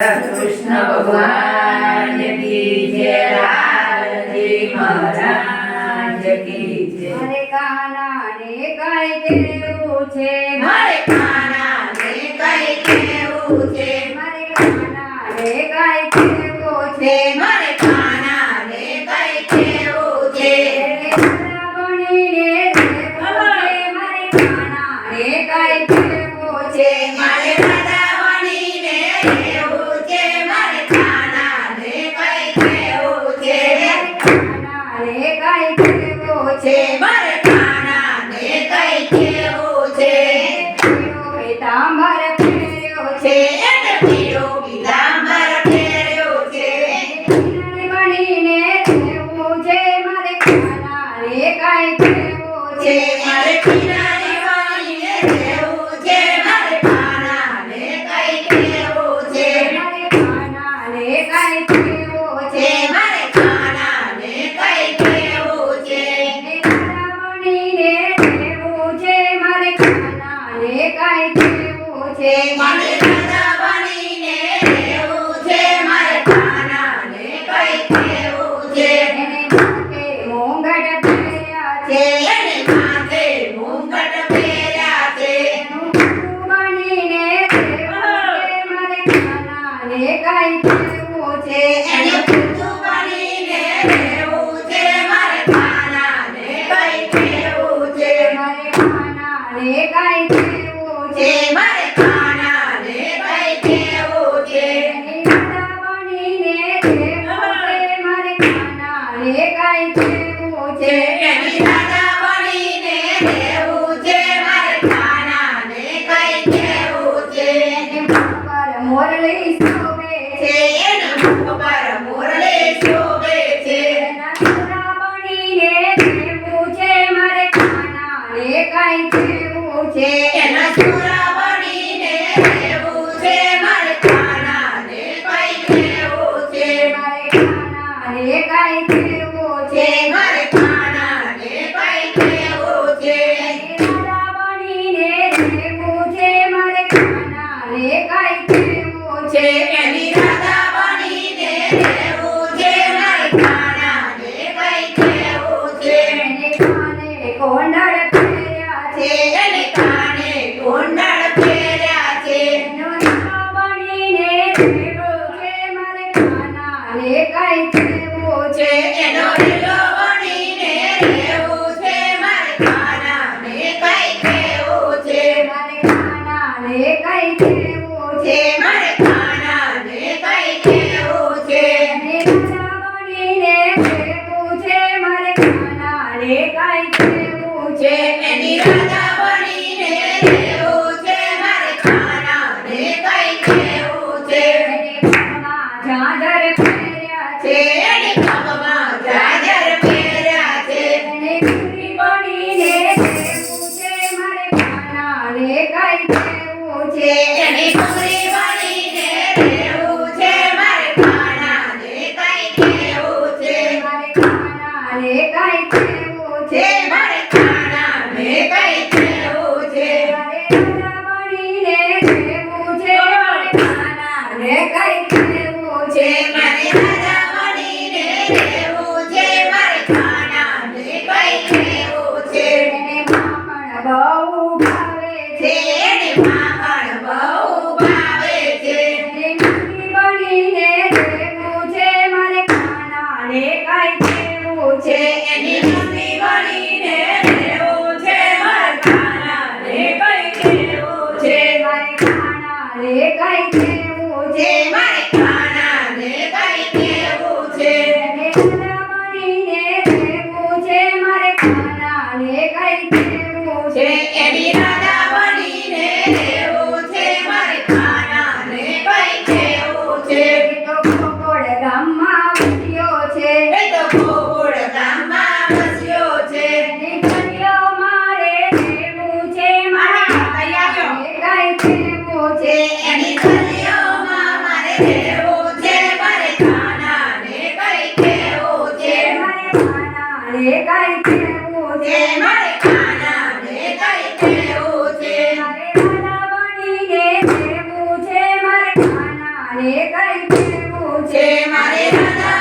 કૃષ્ણ ભગવાન કી જય રાધજી મહારાજ કી જય મારે કાનાને કઈ કેવું છે મારે કાનાને છે છે મારે કાનાને કઈ કેવું છે? પીતાંબર પહેર્યો છે. એને પીળો પીતાંબર પહેર્યો છે. બનીને રહેવું છે મારે કાનાને કઈ કેવું છે કઈ કેવું છે. મારે રાજા બનીને છે. મારે કાનાને કઈ કેવું છે? એને માથે મોંઘટ પહેર્યા છે. છે એને માથે મુંગટ પહેર્યા છે. બનીને રહેવું છે. મારે કાનાને કઈ કેવું છે. એને બનીને કઈ કેવું છે. મારે કઈ કેવું છે. એની બનીને રહેવું છે. મારે કઈ કેવું છે. બનીને રહેવું છે. મારે કઈ કેવું છે. પર મોરલી શોભે છે. એના પર મોરલી શોભે છે. એના સુરા છે એને બનીને છે મારે કાનાને કઈ છે. એની મમ્મી બનીને છે મારે કાનાને કઈ છે. મારે કઈ કેવું છે. મારે કઈ છે. બનીને રહેવું છે મારે કઈ છે. છે એની કાનાને કઈ છે એની મારે રહેવું છે મારે કાનાને કઈ કેવું છે મારે છે મારે કાનાને કઈ છે મારે મારે મારે રાજા